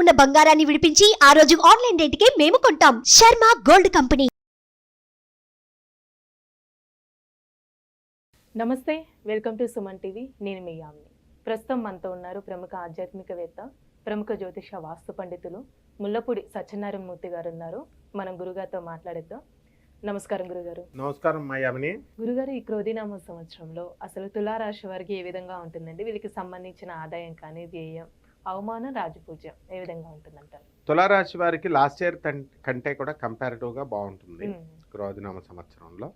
ఉన్న బంగారాన్ని విడిపించి ఆ రోజు ఆన్లైన్ రేటుకే మేము కొంటాం. Sharma gold company. నమస్తే వెల్కమ్ టు సుమన్ టీవీ. నేను మీ యామిని. ప్రస్తుతం మనతో ఉన్నారు ప్రముఖ ఆధ్యాత్మికవేత్త ప్రముఖ జ్యోతిష వాస్తు పండితులు ముల్లపూడి సత్యనారాయణ మూర్తి గారు ఉన్నారు. మనం గురుగారితో మాట్లాడేద్దాం. నమస్కారం గురుగారు. నమస్కారం మాయామిని గురుగారు ఈ క్రోధినామ సంవత్సరంలో అసలు తులారాశి వారికి ఏ విధంగా ఉంటుందండి? వీళ్ళకి సంబంధించిన ఆదాయం కానీ వ్యయం అవమానం రాజపూజ్యం ఏ విధంగా ఉంటుందంటారు? తులారాశి వారికి లాస్ట్ ఇయర్ కంటే కూడా కంపారిటివ్గా బాగుంటుంది క్రోధినామ సంవత్సరంలో.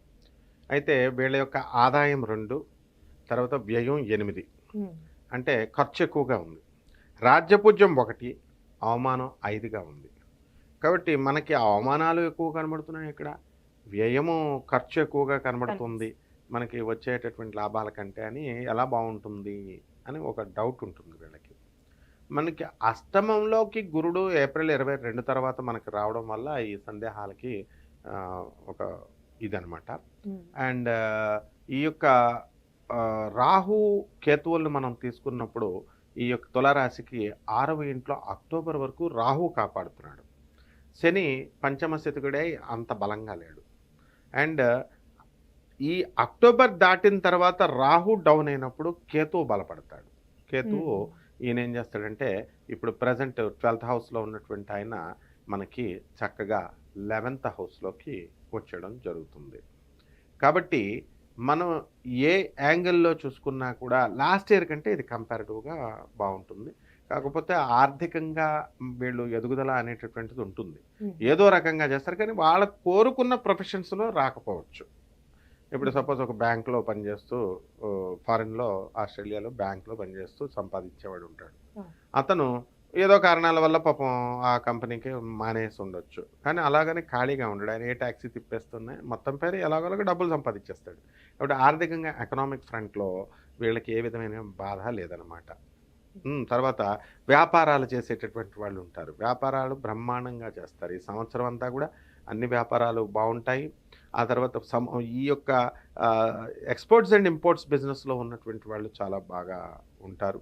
అయితే వీళ్ళ యొక్క ఆదాయం రెండు తర్వాత వ్యయం ఎనిమిది. అంటే ఖర్చు ఎక్కువగా ఉంది. రాజ్యపూజ్యం ఒకటి అవమానం ఐదుగా ఉంది. కాబట్టి మనకి అవమానాలు ఎక్కువ కనబడుతున్నాయి ఇక్కడ. వ్యయము ఖర్చు ఎక్కువగా కనబడుతుంది. మనకి వచ్చేటటువంటి లాభాల కంటే అని ఎలా బాగుంటుంది అని ఒక డౌట్ ఉంటుంది వీళ్ళకి. మనకి అష్టమంలోకి గురుడు ఏప్రిల్ ఇరవై రెండు తర్వాత మనకి రావడం వల్ల ఈ సందేహాలకి ఒక ఇదనమాట అండ్ ఈ యొక్క రాహు కేతువులను మనం తీసుకున్నప్పుడు ఈ యొక్క తులారాశికి ఆరవ ఇంట్లో అక్టోబర్ వరకు రాహు కాపాడుతున్నాడు. శని పంచమ స్థితికుడై అంత బలంగా లేడు. అండ్ ఈ అక్టోబర్ దాటిన తర్వాత రాహు డౌన్ అయినప్పుడు కేతువు బలపడతాడు. కేతువు ఈయన ఏం చేస్తాడంటే ఇప్పుడు ప్రజెంట్ ట్వెల్త్ హౌస్లో ఉన్నటువంటి ఆయన మనకి చక్కగా లెవెన్త్ హౌస్లోకి వచ్చేయడం జరుగుతుంది. కాబట్టి మనం ఏ యాంగిల్లో చూసుకున్నా కూడా లాస్ట్ ఇయర్ కంటే ఇది కంపారిటివ్గా బాగుంటుంది. కాకపోతే ఆర్థికంగా వీళ్ళు ఎదుగుదల అనేటటువంటిది ఉంటుంది. ఏదో రకంగా చేస్తారు కానీ వాళ్ళ కోరుకున్న ప్రొఫెషన్స్లో రాకపోవచ్చు. ఇప్పుడు సపోజ్ ఒక బ్యాంక్లో పనిచేస్తూ ఫారిన్లో ఆస్ట్రేలియాలో బ్యాంక్లో పనిచేస్తూ సంపాదించేవాడు ఉంటాడు. అతను ఏదో కారణాల వల్ల పాపం ఆ కంపెనీకి మానేసి ఉండొచ్చు. కానీ అలాగని ఖాళీగా ఉండడు. ఆయన ఏ ట్యాక్సీ తిప్పేస్తున్నాయి మొత్తం పేరు ఎలాగోలాగా డబ్బులు సంపాదించేస్తాడు. కాబట్టి ఆర్థికంగా ఎకనామిక్ ఫ్రంట్లో వీళ్ళకి ఏ విధమైన బాధ లేదనమాట. తర్వాత వ్యాపారాలు చేసేటటువంటి వాళ్ళు ఉంటారు. వ్యాపారాలు బ్రహ్మాండంగా చేస్తారు. ఈ సంవత్సరం అంతా కూడా అన్ని వ్యాపారాలు బాగుంటాయి. ఆ తర్వాత సమ ఈ యొక్క ఎక్స్పోర్ట్స్ అండ్ ఇంపోర్ట్స్ బిజినెస్లో ఉన్నటువంటి వాళ్ళు చాలా బాగా ఉంటారు.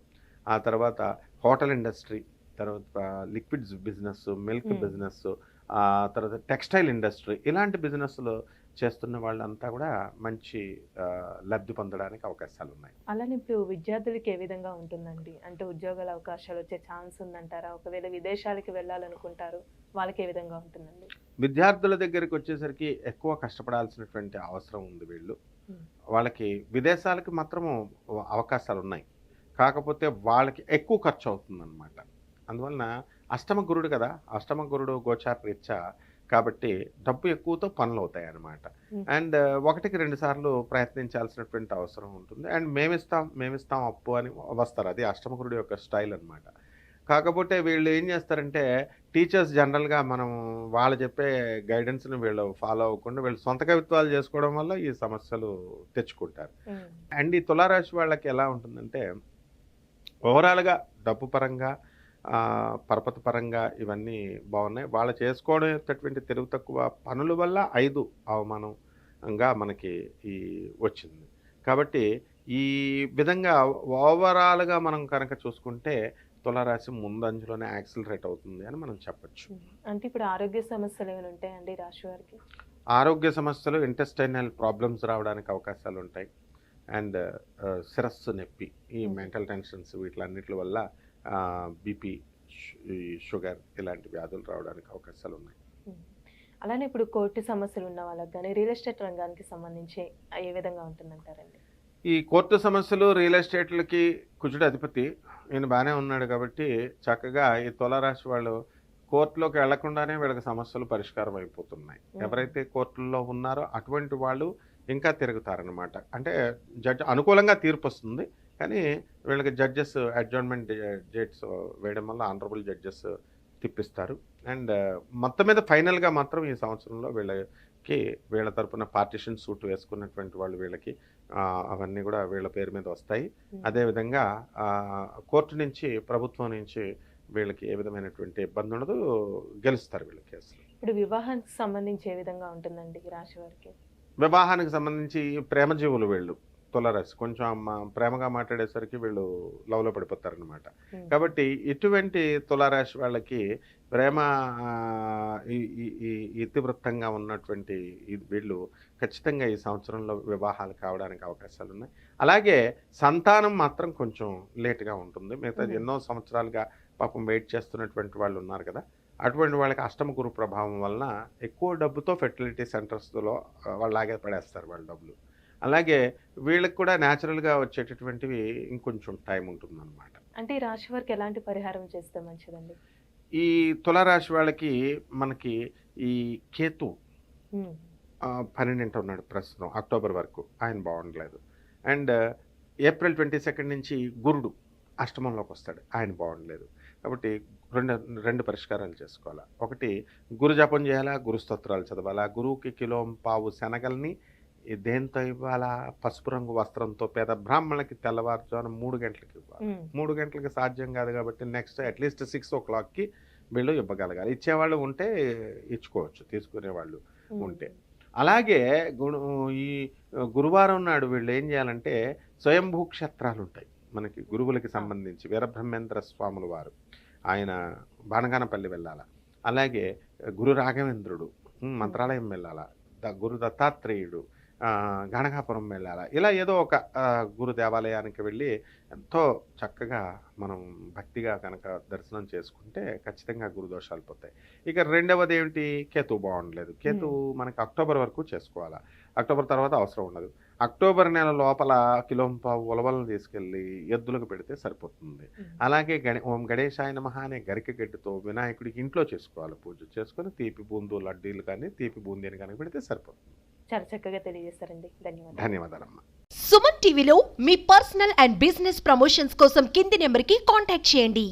ఆ తర్వాత హోటల్ ఇండస్ట్రీ తర్వాత లిక్విడ్స్ బిజినెస్ మిల్క్. బిజినెస్ ఆ తర్వాత టెక్స్టైల్ ఇండస్ట్రీ ఇలాంటి బిజినెస్లు చేస్తున్న వాళ్ళంతా కూడా మంచి లబ్ధి పొందడానికి అవకాశాలు ఉన్నాయి అలానే ఇప్పుడు విద్యార్థులకి ఏ విధంగా ఉంటుందండి? అంటే ఉద్యోగాల అవకాశాలు వచ్చే ఛాన్స్ ఉందంటారా? ఒకవేళ విదేశాలకి వెళ్ళాలనుకుంటారు వాళ్ళకి ఏ విధంగా ఉంటుందండి? విద్యార్థుల దగ్గరికి వచ్చేసరికి ఎక్కువ కష్టపడాల్సినటువంటి అవసరం ఉంది వీళ్ళు. వాళ్ళకి విదేశాలకి మాత్రము అవకాశాలు ఉన్నాయి కాకపోతే వాళ్ళకి ఎక్కువ ఖర్చు అవుతుందన్నమాట. అందువలన అష్టమ గురుడు కదా అష్టమ గురుడు గోచార రీత్యా కాబట్టి డబ్బు ఎక్కువతో పనులు అవుతాయి అన్నమాట. అండ్ ఒకటికి రెండు సార్లు ప్రయత్నించాల్సినటువంటి అవసరం ఉంటుంది. అండ్ మేమిస్తాం మేమిస్తాం అప్పు అని వస్తారు. అది అష్టమ గురుడు యొక్క స్టైల్ అన్నమాట. కాకపోతే వీళ్ళు ఏం చేస్తారంటే టీచర్స్ జనరల్గా మనం వాళ్ళు చెప్పే గైడెన్స్ని వీళ్ళు ఫాలో అవ్వకుండా వీళ్ళు సొంత కవిత్వాలు చేసుకోవడం వల్ల ఈ సమస్యలు తెచ్చుకుంటారు. అండ్ ఈ తులారాశి వాళ్ళకి ఎలా ఉంటుందంటే ఓవరాల్గా డబ్బు పరంగా పరపతి పరంగా ఇవన్నీ బాగున్నాయి వాళ్ళు చేసుకోవడేటటువంటి తెలుగు తక్కువ పనుల వల్ల ఐదు అవమానంగా మనకి ఈ వచ్చింది కాబట్టి ఈ విధంగా ఓవరాల్గా మనం కనుక చూసుకుంటే తులారాశి ముందంజలోనే యాక్సిలరేట్ అవుతుంది అని మనం చెప్పొచ్చు. అంటే ఇప్పుడు ఆరోగ్య సమస్యలు ఏమైనా ఉంటాయండి రాశి వారికి ఆరోగ్య సమస్యలు ఇంటెస్టైనల్ ప్రాబ్లమ్స్ రావడానికి అవకాశాలు ఉంటాయి అండ్ శిరస్సు నొప్పి ఈ. మెంటల్ టెన్షన్స్ వీటిలన్నిటి వల్ల బీపీ షుగర్ ఇలాంటి వ్యాధులు రావడానికి అవకాశాలు ఉన్నాయి. అలానే ఇప్పుడు కోర్టు సమస్యలు ఉన్న వాళ్ళకి కానీ రియల్ ఎస్టేట్ రంగానికి సంబంధించి ఏ విధంగా ఉంటుందంటారండి? ఈ కోర్టు సమస్యలు రియల్ ఎస్టేట్లకి కుజుడు అధిపతి. ఈయన బాగానే ఉన్నాడు కాబట్టి చక్కగా ఈ తులారాశి వాళ్ళు కోర్టులోకి వెళ్ళకుండానే వీళ్ళకి సమస్యలు పరిష్కారం అయిపోతున్నాయి. ఎవరైతే కోర్టుల్లో ఉన్నారో అటువంటి వాళ్ళు ఇంకా తిరుగుతారనమాట అంటే జడ్జి అనుకూలంగా తీర్పు వస్తుంది. కానీ వీళ్ళకి జడ్జెస్ అడ్జాయిన్మెంట్ డేట్స్ వేయడం వల్ల ఆనరబుల్ జడ్జెస్ తిప్పిస్తారు. అండ్ మొత్తం మీద ఫైనల్గా మాత్రం ఈ సంవత్సరంలో వీళ్ళకి వీళ్ళ తరపున పార్టిషన్ సూట్ వేసుకున్నటువంటి వాళ్ళు వీళ్ళకి అవన్నీ కూడా వీళ్ళ పేరు మీద వస్తాయి. Hmm. అదేవిధంగా కోర్టు నుంచి ప్రభుత్వం నుంచి వీళ్ళకి ఏ విధమైనటువంటి ఇబ్బంది ఉండదు గెలుస్తారు వీళ్ళ కేసులు. ఇప్పుడు వివాహానికి సంబంధించి ఏ విధంగా ఉంటుందండి రాశి వారికి? వివాహానికి సంబంధించి ప్రేమజీవులు వీళ్ళు. తులరాశి కొంచెం ప్రేమగా మాట్లాడేసరికి వీళ్ళు లవ్లో పడిపోతారనమాట. కాబట్టి ఇటువంటి తులారాశి వాళ్ళకి ప్రేమ ఇతివృత్తంగా ఉన్నటువంటి వీళ్ళు ఖచ్చితంగా ఈ సంవత్సరంలో వివాహాలు కావడానికి అవకాశాలు ఉన్నాయి. అలాగే సంతానం మాత్రం కొంచెం లేట్గా ఉంటుంది. మిగతా. ఎన్నో సంవత్సరాలుగా పాపం వెయిట్ చేస్తున్నటువంటి వాళ్ళు ఉన్నారు కదా. అటువంటి వాళ్ళకి అష్టమ గురు ప్రభావం వలన ఎక్కువ డబ్బుతో ఫెర్టిలిటీ సెంటర్స్లో వాళ్ళు లాగే పడేస్తారు వాళ్ళ డబ్బులు. అలాగే వీళ్ళకి కూడా న్యాచురల్గా వచ్చేటటువంటివి ఇంకొంచెం టైం ఉంటుందన్నమాట. అంటే ఈ రాశి వారికి ఎలాంటి పరిహారం చేస్తే మంచిదండి? ఈ తులారాశి వాళ్ళకి మనకి ఈ కేతు పన్నెండింట ఉన్నాడు ప్రస్తుతం అక్టోబర్ వరకు. ఆయన బాగుండలేదు. అండ్ ఏప్రిల్ ట్వంటీ సెకండ్ నుంచి గురుడు అష్టమంలోకి వస్తాడు. ఆయన బాగుండలేదు. కాబట్టి రెండు రెండు పరిష్కారాలు చేసుకోవాలా. ఒకటి గురు జపం చేయాలా గురు స్తోత్రాలు చదవాలా. గురువుకి కిలో పావు శనగల్ని దేంతో ఇవ్వాలా? పసుపు రంగు వస్త్రంతో పేద బ్రాహ్మణులకి తెల్లవారుజామున మూడు గంటలకి ఇవ్వాలి. మూడు గంటలకి సాధ్యం కాదు కాబట్టి నెక్స్ట్ అట్లీస్ట్ సిక్స్ ఓ క్లాక్కి వీళ్ళు ఇవ్వగలగాలి. ఇచ్చేవాళ్ళు ఉంటే ఇచ్చుకోవచ్చు తీసుకునేవాళ్ళు. ఉంటే. అలాగే ఈ గురువారం నాడు వీళ్ళు ఏం చేయాలంటే స్వయంభూ క్షేత్రాలు ఉంటాయి మనకి గురువులకి సంబంధించి. వీరబ్రహ్మేంద్ర స్వాముల వారు ఆయన బాణగానపల్లి వెళ్ళాల. అలాగే గురు రాఘవేంద్రుడు మంత్రాలయం వెళ్ళాల. ద గురు దత్తాత్రేయుడు గణగాపురం వెళ్ళాల? ఇలా ఏదో ఒక గురు దేవాలయానికి వెళ్ళి ఎంతో చక్కగా మనం భక్తిగా కనుక దర్శనం చేసుకుంటే ఖచ్చితంగా గురుదోషాలు పోతాయి. ఇక రెండవది ఏమిటి కేతు బాగుండలేదు కేతు మనకి అక్టోబర్ వరకు చేసుకోవాలా? అక్టోబర్ తర్వాత అవసరం ఉండదు. అక్టోబర్ నెల లోపల కిలోంపావు ఉలవలను తీసుకెళ్ళి ఎద్దులకు పెడితే సరిపోతుంది. అలాగే గణే ఓం గణేశాయ నమః అనే గరిక గడ్డితో వినాయకుడికి ఇంట్లో చేసుకోవాలి పూజ. చేసుకొని తీపి బూందు లడ్డీలు కానీ తీపి బూందీని కానీ పెడితే సరిపోతుంది. చాలా చక్కగా తెలియజేస్తారండి. ధన్యవాదాలు. ధన్యవాదాలమ్మా. సుమన్ టీవీలో మీ పర్సనల్ అండ్ బిజినెస్ ప్రమోషన్స్ కోసం కింది నెంబర్కి కాంటాక్ట్ చేయండి.